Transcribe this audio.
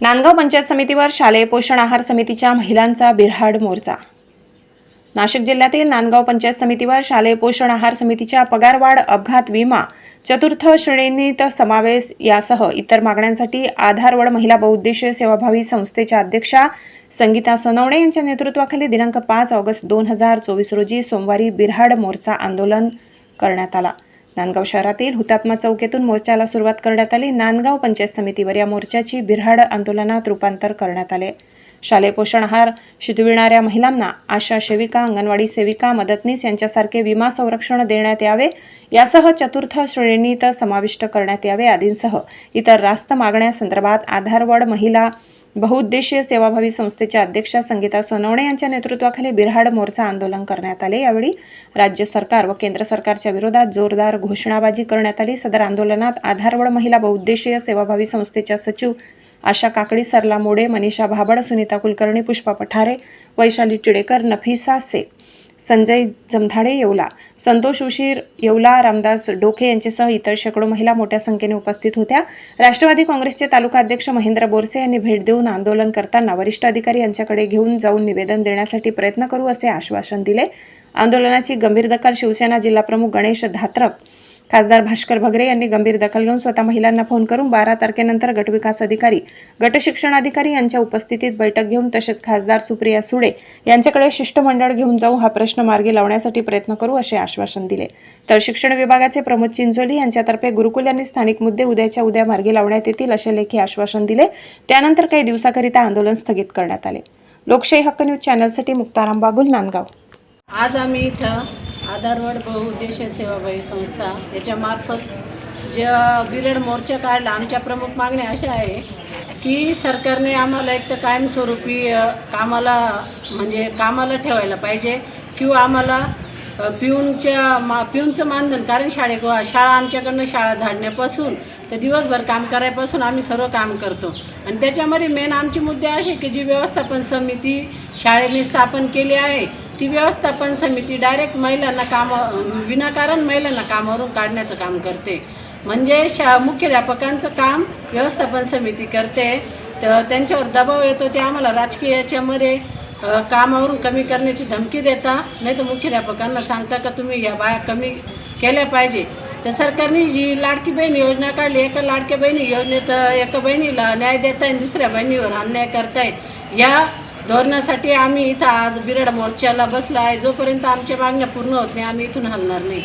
नांदगाव पंचायत समितीवर शालेय पोषण आहार समितीच्या महिलांचा बिरहाड मोर्चा. नाशिक जिल्ह्यातील नांदगाव पंचायत समितीवर शालेय पोषण आहार समितीच्या पगारवाढ अपघात विमा चतुर्थ श्रेणीत समावेश यासह इतर मागण्यांसाठी आधारवड महिला बहुउद्देशीय सेवाभावी संस्थेच्या अध्यक्षा संगीता सोनवणे यांच्या नेतृत्वाखाली दिनांक पाच ऑगस्ट दोन हजार चोवीस रोजी सोमवारी बिरहाड मोर्चा आंदोलन करण्यात आला. नांदगाव शहरातील हुतात्मा चौकेतून मोर्चाला सुरुवात करण्यात आली. नांदगाव पंचायत समितीवर या मोर्चाची बिरहाड आंदोलनात रूपांतर करण्यात आले. शालेय पोषण आहार शिजविणाऱ्या महिलांना आशा सेविका अंगणवाडी सेविका मदतनीस यांच्यासारखे विमा संरक्षण देण्यात यावे. यासह चतुर्थ श्रेणीत समाविष्ट करण्यात यावे. आदींसह इतर रास्त मागण्यासंदर्भात आधारवड महिला बहुउद्देशीय सेवाभावी संस्थेच्या अध्यक्षा संगीता सोनवणे यांच्या नेतृत्वाखाली बिरहाड मोर्चा आंदोलन करण्यात आले. यावेळी राज्य सरकार व केंद्र सरकारच्या विरोधात जोरदार घोषणाबाजी करण्यात आली. सदर आंदोलनात आधारवड महिला बहुउद्देशीय सेवाभावी संस्थेच्या सचिव आशा काकडी सरला मोडे मनीषा भाबड सुनीता कुलकर्णी पुष्पा पठारे वैशाली टिडेकर नफिसा सेख संजय जमधाडे येवला. संतोष उशीर येवला रामदास डोके यांच्यासह इतर शेकडो महिला मोठ्या संख्येने उपस्थित होत्या. राष्ट्रवादी काँग्रेसचे तालुका अध्यक्ष महेंद्र बोरसे यांनी भेट देऊन आंदोलन करताना वरिष्ठ अधिकारी यांच्याकडे घेऊन जाऊन निवेदन देण्यासाठी प्रयत्न करू असे आश्वासन दिले. आंदोलनाची गंभीर दखल शिवसेना जिल्हाप्रमुख गणेश धात्रप खासदार भास्कर भगरे यांनी गंभीर दखल घेऊन स्वतः महिलांना फोन करून बारा तारखेनंतर गटविकास अधिकारी गट शिक्षण अधिकारी यांच्या उपस्थितीत बैठक घेऊन तसेच खासदार सुप्रिया सुळे यांच्याकडे शिष्टमंडळ घेऊन जाऊ हा प्रश्न मार्गी लावण्यासाठी प्रयत्न करू असे आश्वासन दिले. तर शिक्षण विभागाचे प्रमोद चिंचोली यांच्यातर्फे गुरुकुल यांनी स्थानिक मुद्दे उद्याच्या उद्या मार्गी लावण्यात येतील असे लेखी आश्वासन दिले. त्यानंतर काही दिवसाकरिता आंदोलन स्थगित करण्यात आले. लोकशाही हक्क न्यूज चॅनलसाठी मुक्ताराम बागुल नांदगाव. आज आम्ही इथं आधारवड बहुउद्देशीय सेवाभावी संस्था याच्यामार्फत जे बिरड मोर्चा काढला आमच्या प्रमुख मागण्या अशा आहे की सरकारने आम्हाला एक तर कायमस्वरूपी कामाला म्हणजे कामाला ठेवायला पाहिजे किंवा आम्हाला पिऊनच्या मा पिऊनचं मानधन कारण शाळे शाळा आमच्याकडनं शाळा झाडण्यापासून तर दिवसभर काम करायपासून आम्ही सर्व काम करतो. आणि त्याच्यामध्ये मेन आमचे मुद्दे असे की जी व्यवस्थापन समिती शाळेने स्थापन केली आहे ती व्यवस्थापन समिती डायरेक्ट महिलांना काम विनाकारण महिलांना कामावरून काढण्याचं काम करते. म्हणजे शा मुख्याध्यापकांचं काम व्यवस्थापन समिती करते. तर त्यांच्यावर दबाव येतो ते आम्हाला राजकीय याच्यामध्ये कामावरून कमी करण्याची धमकी देता नाही तर मुख्याध्यापकांना सांगता का तुम्ही या बाया कमी केल्या पाहिजे. तर सरकारने जी लाडकी बहीण योजना काढली एका लाडक्या बहिणी योजनेत एका बहिणीला न्याय देताय आहे दुसऱ्या बहिणीवर अन्याय करताय या धोरणासाठी आम्ही इथं आज बिरड मोर्चाला बसला आहे. जोपर्यंत आमच्या मागण्या पूर्ण होत नाही आम्ही इथून हलणार नाही.